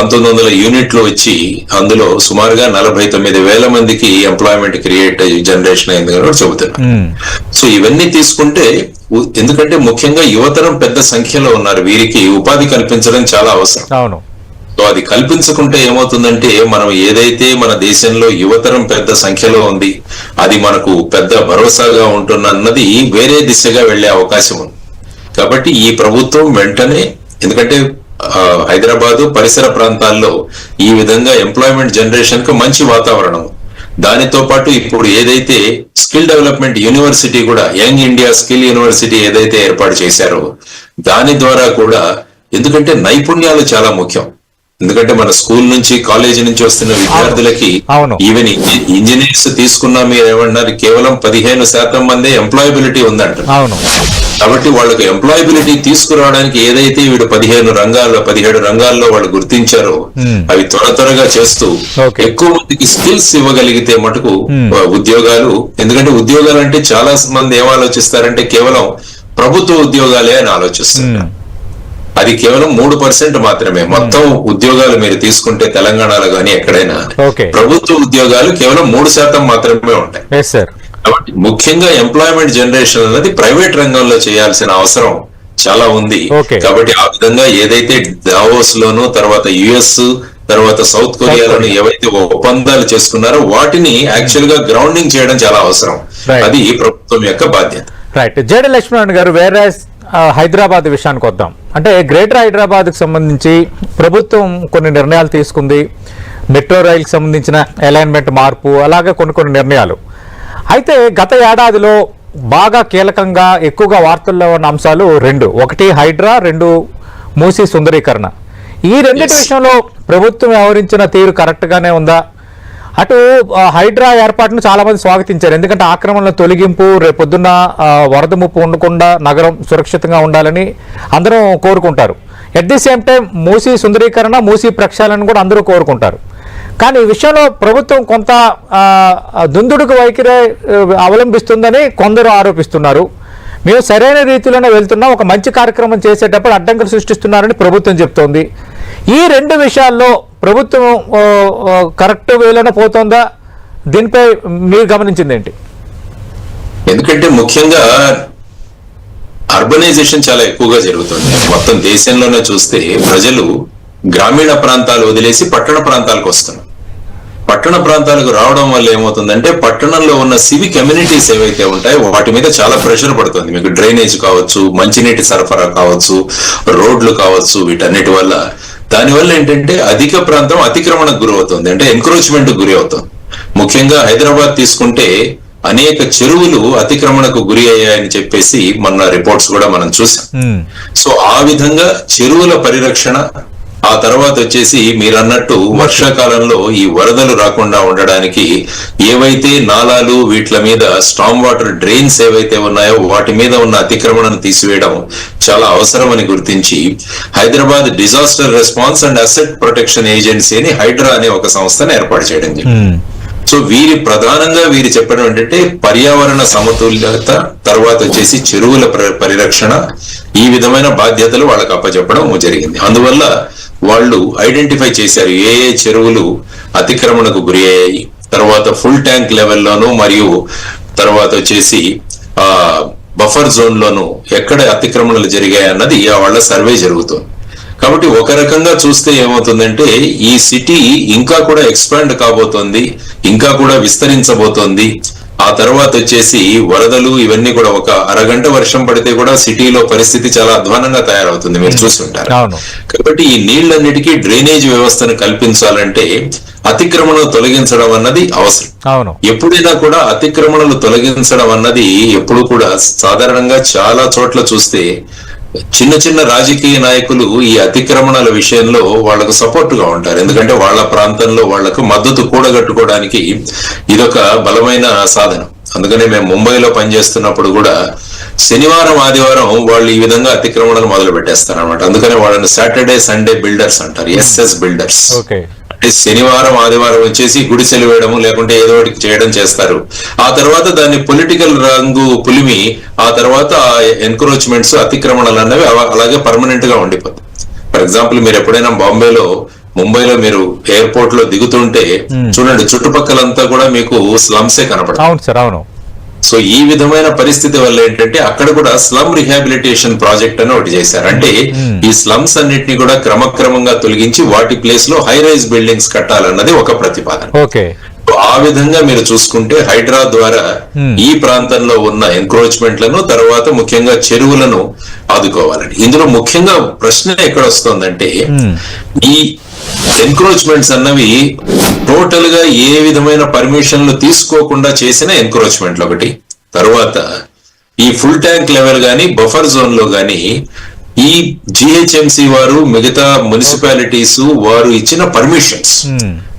పంతొమ్మిది వందల యూనిట్లు వచ్చి అందులో సుమారుగా నలభై తొమ్మిది వేల మందికి ఎంప్లాయ్మెంట్ క్రియేట్ జనరేషన్ అయింది కూడా చెబుతున్నారు సో ఇవన్నీ తీసుకుంటే ఎందుకంటే ముఖ్యంగా యువతరం పెద్ద సంఖ్యలో ఉన్నారు. వీరికి ఉపాధి కల్పించడం చాలా అవసరం. అవును. సో అది కల్పించకుంటే ఏమవుతుందంటే మనం ఏదైతే మన దేశంలో యువతరం పెద్ద సంఖ్యలో ఉంది అది మనకు పెద్ద భరోసాగా ఉంటున్నది వేరే దిశగా వెళ్ళే అవకాశం ఉంది. కాబట్టి ఈ ప్రభుత్వం వెంటనే ఎందుకంటే హైదరాబాదు పరిసర ప్రాంతాల్లో ఈ విధంగా ఎంప్లాయ్మెంట్ జనరేషన్కు మంచి వాతావరణం. దానితో పాటు ఇప్పుడు ఏదైతే స్కిల్ డెవలప్మెంట్ యూనివర్సిటీ కూడా యంగ్ ఇండియా స్కిల్ యూనివర్సిటీ ఏదైతే ఏర్పాటు చేశారో దాని ద్వారా కూడా ఎందుకంటే నైపుణ్యాలు చాలా ముఖ్యం. ఎందుకంటే మన స్కూల్ నుంచి కాలేజీ నుంచి వస్తున్న విద్యార్థులకి. ఈవెన్ ఇంజనీర్స్ తీసుకున్నా మీరు ఏమన్నారు కేవలం పదిహేను శాతం మందే ఎంప్లాయబిలిటీ ఉందంట. అవును. కాబట్టి వాళ్ళకి ఎంప్లాయబిలిటీ తీసుకురావడానికి ఏదైతే వీడు పదిహేను రంగాల్లో పదిహేడు రంగాల్లో వాళ్ళు గుర్తించారో Hmm. అవి త్వర త్వరగా చేస్తూ. ఎక్కువ మందికి స్కిల్స్ ఇవ్వగలిగితే మటుకు ఆ, ఉద్యోగాలు ఎందుకంటే ఉద్యోగాలు అంటే చాలా మంది ఏం ఆలోచిస్తారంటే కేవలం ప్రభుత్వ ఉద్యోగాలే అని ఆలోచిస్తారు ఉమ్, అది కేవలం మూడు పర్సెంట్ మాత్రమే. మొత్తం ఉద్యోగాలు మీరు తీసుకుంటే తెలంగాణలో గానీ ఎక్కడైనా. ప్రభుత్వ ఉద్యోగాలు కేవలం మూడు శాతం మాత్రమే ఉంటాయి. కాబట్టి ముఖ్యంగా ఎంప్లాయ్మెంట్ జనరేషన్ అన్నది ప్రైవేట్ రంగంలో చేయాల్సిన అవసరం చాలా ఉంది. కాబట్టి ఆ విధంగా ఏదైతే దావోస్ లోను తర్వాత యుఎస్ తర్వాత సౌత్ కొరియాలోను ఏవైతే ఒప్పందాలు చేసుకున్నారో వాటిని యాక్చువల్గా గ్రౌండింగ్ చేయడం చాలా అవసరం. అది ప్రభుత్వం యొక్క బాధ్యత. రైట్ జేడి లక్ష్మణ్ గారు వేరే హైదరాబాద్ విషయానికి వద్దాం. అంటే గ్రేటర్ హైదరాబాద్కి సంబంధించి ప్రభుత్వం కొన్ని నిర్ణయాలు తీసుకుంది. మెట్రో రైలుకి సంబంధించిన అలైన్మెంట్ మార్పు అలాగే కొన్ని కొన్ని నిర్ణయాలు. అయితే గత ఏడాదిలో బాగా కీలకంగా ఎక్కువగా వార్తల్లో ఉన్న అంశాలు రెండు. ఒకటి హైడ్రా రెండు మూసీ సుందరీకరణ. ఈ రెండింటి. విషయంలో ప్రభుత్వం వ్యవహరించిన తీరు కరెక్ట్గానే ఉందా? అటు హైడ్రా ఏర్పాటును చాలా మంది స్వాగతించారు. ఎందుకంటే ఆక్రమణల తొలగింపు రేపొద్దున్న వరద ముప్పు ఉండకుండా నగరం సురక్షితంగా ఉండాలని అందరం కోరుకుంటారు. At the same time Musi సుందరీకరణ మూసీ ప్రక్షాళన కూడా అందరూ కోరుకుంటారు. కానీ ఈ విషయంలో ప్రభుత్వం కొంత దుందుడుకు వైఖరి అవలంబిస్తుందని కొందరు ఆరోపిస్తున్నారు. మేము సరైన రీతిలోనే వెళ్తున్నాం ఒక మంచి కార్యక్రమం చేసేటప్పుడు అడ్డంకులు సృష్టిస్తున్నారని ప్రభుత్వం చెప్తోంది. ఈ రెండు విషయాల్లో ప్రభుత్వం కరెక్ట్ వేలోనే పోతుందా? దీనిపై మీరు గమనించింది ఏంటి? ఎందుకంటే ముఖ్యంగా అర్బనైజేషన్ చాలా ఎక్కువగా జరుగుతుంది. మొత్తం దేశంలోనే చూస్తే ప్రజలు గ్రామీణ ప్రాంతాలు వదిలేసి పట్టణ ప్రాంతాలకు వస్తున్నారు. పట్టణ ప్రాంతాలకు రావడం వల్ల ఏమవుతుందంటే పట్టణంలో ఉన్న సివిక్ కమ్యూనిటీస్ ఏవైతే ఉంటాయో వాటి మీద చాలా ప్రెషర్ పడుతుంది. మీకు డ్రైనేజ్ కావచ్చు మంచినీటి సరఫరా కావచ్చు రోడ్లు కావచ్చు వీటన్నిటి వల్ల. దానివల్ల ఏంటంటే అధిక ప్రాంతం అతిక్రమణకు గురవుతుంది అంటే ఎన్క్రోచ్మెంట్ గురి అవుతుంది ముఖ్యంగా హైదరాబాద్ తీసుకుంటే అనేక చెరువులు అతిక్రమణకు గురి అయ్యాయని చెప్పేసి మొన్న రిపోర్ట్స్ కూడా మనం చూసాం. మ్మ్. సో ఆ విధంగా చెరువుల పరిరక్షణ ఆ తర్వాత వచ్చేసి మీరు అన్నట్టు వర్షాకాలంలో ఈ వరదలు రాకుండా ఉండడానికి ఏవైతే నాలాలు వీటి మీద స్టామ్ వాటర్ డ్రైన్స్ ఏవైతే ఉన్నాయో వాటి మీద ఉన్న అతిక్రమణను తీసివేయడం చాలా అవసరమని గుర్తించి Hyderabad disaster response and asset protection agency అని హైడ్రా అనే ఒక సంస్థను ఏర్పాటు చేయడం మ్మ్. సో వీరి ప్రధానంగా వీరు చెప్పడం ఏంటంటే పర్యావరణ సమతుల్యత తర్వాత వచ్చేసి చెరువుల పరి- పరిరక్షణ ఈ విధమైన బాధ్యతలు వాళ్ళకి అప్పచెప్పడం జరిగింది అందువల్ల వాళ్ళు ఐడెంటిఫై చేశారు ఏ ఏ చెరువులు అతిక్రమణకు గురి అయ్యాయి. తర్వాత ఫుల్ ట్యాంక్ లెవెల్లోను మరియు తర్వాత వచ్చేసి ఆ బఫర్ జోన్ లోను ఎక్కడ అతిక్రమణలు జరిగాయి అన్నది ఆ వాళ్ళ సర్వే జరుగుతుంది. కాబట్టి ఒక రకంగా చూస్తే ఏమవుతుందంటే ఈ సిటీ ఇంకా కూడా ఎక్స్పాండ్ కాబోతోంది ఇంకా కూడా విస్తరించబోతోంది. ఆ తర్వాత వచ్చేసి వరదలు ఇవన్నీ కూడా ఒక అరగంట వర్షం పడితే కూడా సిటీలో పరిస్థితి చాలా అధ్వానంగా తయారవుతుంది మీరు చూస్తుంటారు. కాబట్టి ఈ నీళ్ళన్నిటికీ డ్రైనేజ్ వ్యవస్థను కల్పించాలంటే అతిక్రమణ తొలగించడం అన్నది అవసరం. ఎప్పుడైనా కూడా అతిక్రమణలు తొలగించడం అన్నది ఎప్పుడు కూడా సాధారణంగా చాలా చోట్ల చూస్తే చిన్న చిన్న రాజకీయ నాయకులు ఈ అతిక్రమణల విషయంలో వాళ్ళకు సపోర్ట్గా ఉంటారు. ఎందుకంటే వాళ్ళ ప్రాంతంలో వాళ్ళకు మద్దతు కూడగట్టుకోవడానికి ఇదొక బలమైన సాధనం. అందుకనే మేము ముంబైలో పనిచేస్తున్నప్పుడు కూడా శనివారం ఆదివారం వాళ్ళు ఈ విధంగా అతిక్రమణలు మొదలు పెట్టేస్తారు అనమాట అందుకనే వాళ్ళని సాటర్డే సండే బిల్డర్స్ అంటారు. SS builders. శనివారం ఆదివారం వచ్చేసి గుడిసెలు వేయడము లేకుంటే ఏదో ఒకటి చేయడం చేస్తారు. ఆ తర్వాత దాన్ని పొలిటికల్ రంగు పులిమి ఆ తర్వాత ఎన్క్రోచ్మెంట్స్ అతిక్రమణలు అన్నవి అలాగే పర్మనెంట్గా ఉండిపోతాయి. ఫర్ ఎగ్జాంపుల్ మీరు ఎప్పుడైనా బాంబేలో ముంబైలో మీరు ఎయిర్పోర్ట్లో దిగుతుంటే చూడండి చుట్టుపక్కలంతా కూడా మీకు స్లమ్సే కనపడతాయి. అవును సార్ అవును. సో ఈ విధమైన పరిస్థితి వల్ల ఏంటంటే అక్కడ కూడా స్లమ్ రిహాబిలిటేషన్ ప్రాజెక్ట్ అని ఒకటి చేశారు. అంటే ఈ స్లమ్స్ అన్నిటిని కూడా క్రమక్రమంగా తొలగించి వాటి ప్లేస్లో హై రైజ్ బిల్డింగ్స్ కట్టాలన్నది ఒక ప్రతిపాదన. ఓకే. ఆ విధంగా మీరు చూసుకుంటే హైడ్రా ద్వారా ఈ ప్రాంతంలో ఉన్న ఎంక్రోచ్మెంట్లను తర్వాత ముఖ్యంగా చెరువులను ఆదుకోవాలని. ఇందులో ముఖ్యంగా ప్రశ్న ఎక్కడ వస్తుందంటే ఈ ఎన్క్రోచ్మెంట్స్ అన్నవి టోటల్గా ఏ విధమైన పర్మిషన్లు తీసుకోకుండా చేసిన ఎన్క్రోచ్మెంట్లు ఒకటి. తర్వాత ఈ ఫుల్ ట్యాంక్ లెవెల్ గాని బఫర్ జోన్లో గాని ఈ జిహెచ్ఎంసి వారు మిగతా మున్సిపాలిటీస్ వారు ఇచ్చిన పర్మిషన్స్.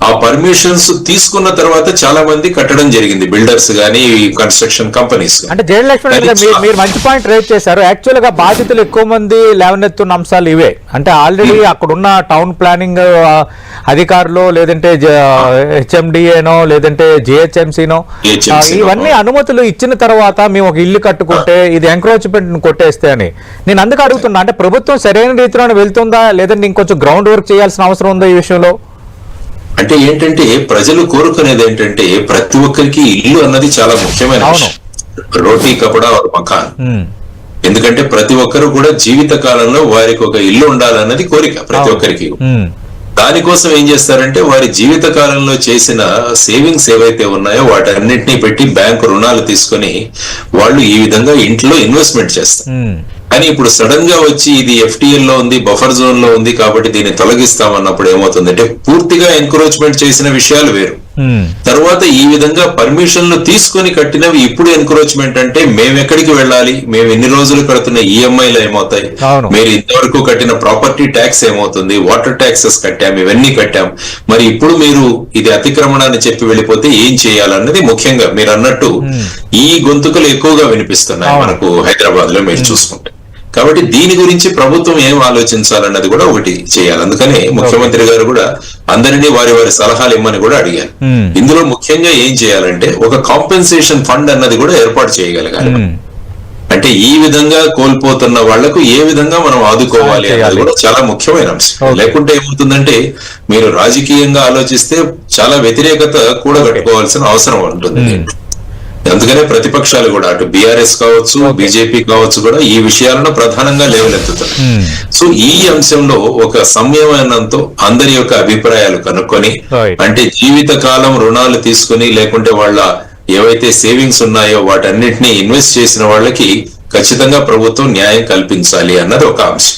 ఆ పర్మిషన్స్ తీసుకున్న తర్వాత చాలా మంది కట్టడం జరిగింది. బిల్డర్స్ గాని కన్స్ట్రక్షన్ కంపెనీస్ అంటే జయలక్ష్మణ్ గారు మీరు మీరు మంచి పాయింట్ రేట్ చేశారు. యాక్చువల్గా బాధితులు ఎక్కువ మంది లేవనెత్తున్న అంశాలు ఇవే. అంటే ఆల్రెడీ అక్కడున్న టౌన్ ప్లానింగ్ అధికారులు లేదంటే హెచ్ఎండిఏనో లేదంటే జిహెచ్ఎంసీనో. ఇవన్నీ అనుమతులు ఇచ్చిన తర్వాత మేము ఒక ఇల్లు కట్టుకుంటే ఇది ఎంక్రోచ్మెంట్ కొట్టేస్తే అని. నేను అందుకు అడుగుతున్నా అంటే ప్రభుత్వం సరైన రీతిలోనే వెళ్తుందా? లేదంటే ఇంకొంచెం గ్రౌండ్ వర్క్ చేయాల్సిన అవసరం ఉందా ఈ విషయంలో? అంటే ఏంటంటే ప్రజలు కోరుకునేది ఏంటంటే ప్రతి ఒక్కరికి ఇల్లు అన్నది చాలా ముఖ్యమైన రోటీ కపడా ఒక మకాన్. ఎందుకంటే ప్రతి ఒక్కరు కూడా జీవిత కాలంలో వారికి ఒక ఇల్లు ఉండాలన్నది కోరిక ప్రతి. ఒక్కరికి. దానికోసం ఏం చేస్తారంటే వారి జీవిత కాలంలో చేసిన సేవింగ్స్ ఏవైతే ఉన్నాయో వాటన్నిటిని పెట్టి బ్యాంకు రుణాలు తీసుకొని వాళ్ళు ఈ విధంగా ఇంట్లో ఇన్వెస్ట్మెంట్ చేస్తారు. కానీ ఇప్పుడు సడన్గా వచ్చి ఇది ఎఫ్టిఎల్లో ఉంది బఫర్ జోన్లో ఉంది కాబట్టి దీన్ని తొలగిస్తామన్నప్పుడు ఏమవుతుందంటే పూర్తిగా ఎంకరేజ్మెంట్ చేసిన విషయాలు వేరు. తర్వాత ఈ విధంగా పర్మిషన్లు తీసుకొని కట్టినవి ఇప్పుడు ఎంకరేజ్మెంట్ అంటే మేము ఎక్కడికి వెళ్ళాలి? మేము ఎన్ని రోజులు కడుతున్న ఈఎంఐలు ఏమవుతాయి? అవును. మీరు ఇంతవరకు కట్టిన ప్రాపర్టీ ట్యాక్స్ ఏమవుతుంది? వాటర్ ట్యాక్సెస్ కట్టాం ఇవన్నీ కట్టాం. మరి ఇప్పుడు మీరు ఇది అతిక్రమణ అని చెప్పి వెళ్ళిపోతే ఏం చేయాలన్నది ముఖ్యంగా మీరు అన్నట్టు ఈ గొంతుకలు ఎక్కువగా వినిపిస్తున్నాయి. మనకు హైదరాబాద్లో మీరు చూసుకుంటే. కాబట్టి దీని గురించి ప్రభుత్వం ఏం ఆలోచించాలన్నది కూడా ఒకటి చేయాలి అందుకనే ముఖ్యమంత్రి గారు కూడా అందరినీ వారి వారి సలహాలు ఇమ్మని కూడా అడిగారు. ఇందులో ముఖ్యంగా ఏం చేయాలంటే ఒక కాంపెన్సేషన్ ఫండ్ అన్నది కూడా ఏర్పాటు చేయగలగాలి. అంటే ఈ విధంగా కోల్పోతున్న వాళ్ళకు ఏ విధంగా మనం ఆదుకోవాలి. అన్నది కూడా చాలా ముఖ్యమైన అంశం. లేకుంటే ఏమవుతుందంటే మీరు రాజకీయంగా ఆలోచిస్తే చాలా వ్యతిరేకత కూడా కట్టుకోవాల్సిన అవసరం ఉంటుంది. అందుకనే ప్రతిపక్షాలు కూడా అటు బీఆర్ఎస్ కావచ్చు బీజేపీ కావచ్చు కూడా ఈ విషయాలను ప్రధానంగా లేవనెత్తుతున్నాయి Hmm. సో ఈ అంశంలో ఒక సంయమనంతో అందరి యొక్క అభిప్రాయాలు కనుక్కొని. అంటే జీవిత కాలం రుణాలు తీసుకుని లేకుంటే వాళ్ళ ఏవైతే సేవింగ్స్ ఉన్నాయో వాటన్నిటిని ఇన్వెస్ట్ చేసిన వాళ్ళకి ఖచ్చితంగా ప్రభుత్వం న్యాయం కల్పించాలి అన్నది ఒక అంశం.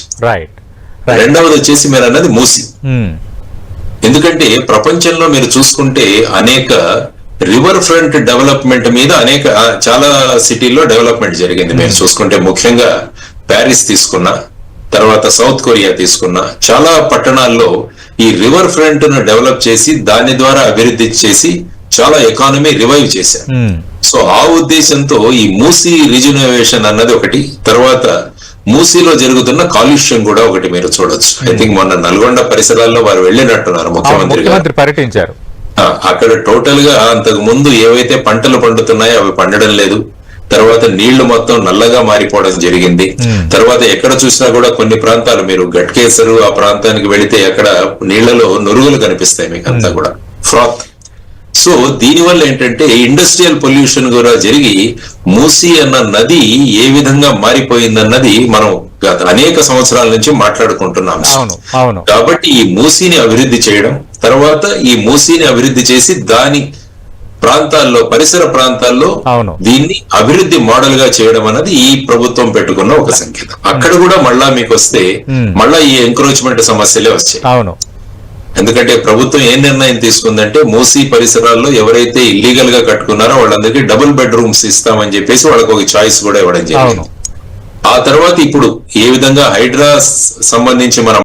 రెండవది వచ్చేసి మీరు అన్నది మూసి. ఉమ్, ఎందుకంటే ప్రపంచంలో మీరు చూసుకుంటే అనేక రివర్ ఫ్రంట్ డెవలప్మెంట్ మీద అనేక చాలా సిటీల్లో డెవలప్మెంట్ జరిగింది. మీరు చూసుకుంటే ముఖ్యంగా ప్యారిస్ తీసుకున్నా తర్వాత సౌత్ కొరియా తీసుకున్నా చాలా పట్టణాల్లో ఈ రివర్ ఫ్రంట్ను డెవలప్ చేసి దాని ద్వారా అభివృద్ధి చేసి చాలా ఎకానమీ రివైవ్ చేశారు. ఉమ్, సో ఆ ఉద్దేశంతో ఈ మూసీ రిజునవేషన్ అన్నది ఒకటి తర్వాత మూసీలో జరుగుతున్న కాలుష్యం కూడా ఒకటి మీరు చూడొచ్చు. ఐ థింక్ మొన్న నల్గొండ పరిసరాల్లో వారు వెళ్ళినట్టున్నారు ముఖ్యమంత్రి పర్యటించారు. అక్కడ టోటల్గా అంతకు ముందు ఏవైతే పంటలు పండుతున్నాయో అవి పండడం లేదు. తర్వాత నీళ్ళు మొత్తం నల్లగా మారిపోవడం జరిగింది. తర్వాత ఎక్కడ చూసినా కూడా కొన్ని ప్రాంతాలు మీరు గట్కేసరు ఆ ప్రాంతానికి వెళితే అక్కడ నీళ్ళలో నురుగులు కనిపిస్తాయి మీకు అంతా కూడా. ఫ్రాత్ సో దీనివల్ల ఏంటంటే ఇండస్ట్రియల్ పొల్యూషన్ కూడా జరిగి మూసీ అన్న నది ఏ విధంగా మారిపోయిందన్నది మనం గత అనేక సంవత్సరాల నుంచి మాట్లాడుకుంటున్నాం. కాబట్టి ఈ మూసీని అభివృద్ధి చేయడం తర్వాత ఈ మూసీని అభివృద్ధి చేసి దాని ప్రాంతాల్లో పరిసర ప్రాంతాల్లో. దీన్ని అభివృద్ధి మోడల్గా చేయడం అనేది ఈ ప్రభుత్వం పెట్టుకున్న ఒక సంకేతం. అక్కడ కూడా మళ్ళా మీకు వస్తే. మళ్ళా ఈ ఎంక్రోచ్మెంట్ సమస్యలే వచ్చాయి. ఎందుకంటే ప్రభుత్వం ఏ నిర్ణయం తీసుకుందంటే మూసీ పరిసరాల్లో ఎవరైతే ఇల్లీగల్గా కట్టుకున్నారో వాళ్ళందరికీ డబుల్ బెడ్రూమ్స్ ఇస్తామని చెప్పేసి వాళ్ళకి ఒక చాయిస్ కూడా ఇవ్వడం. జరిగింది ఆ తర్వాత ఇప్పుడు ఏ విధంగా హైడ్రా సంబంధించి మనం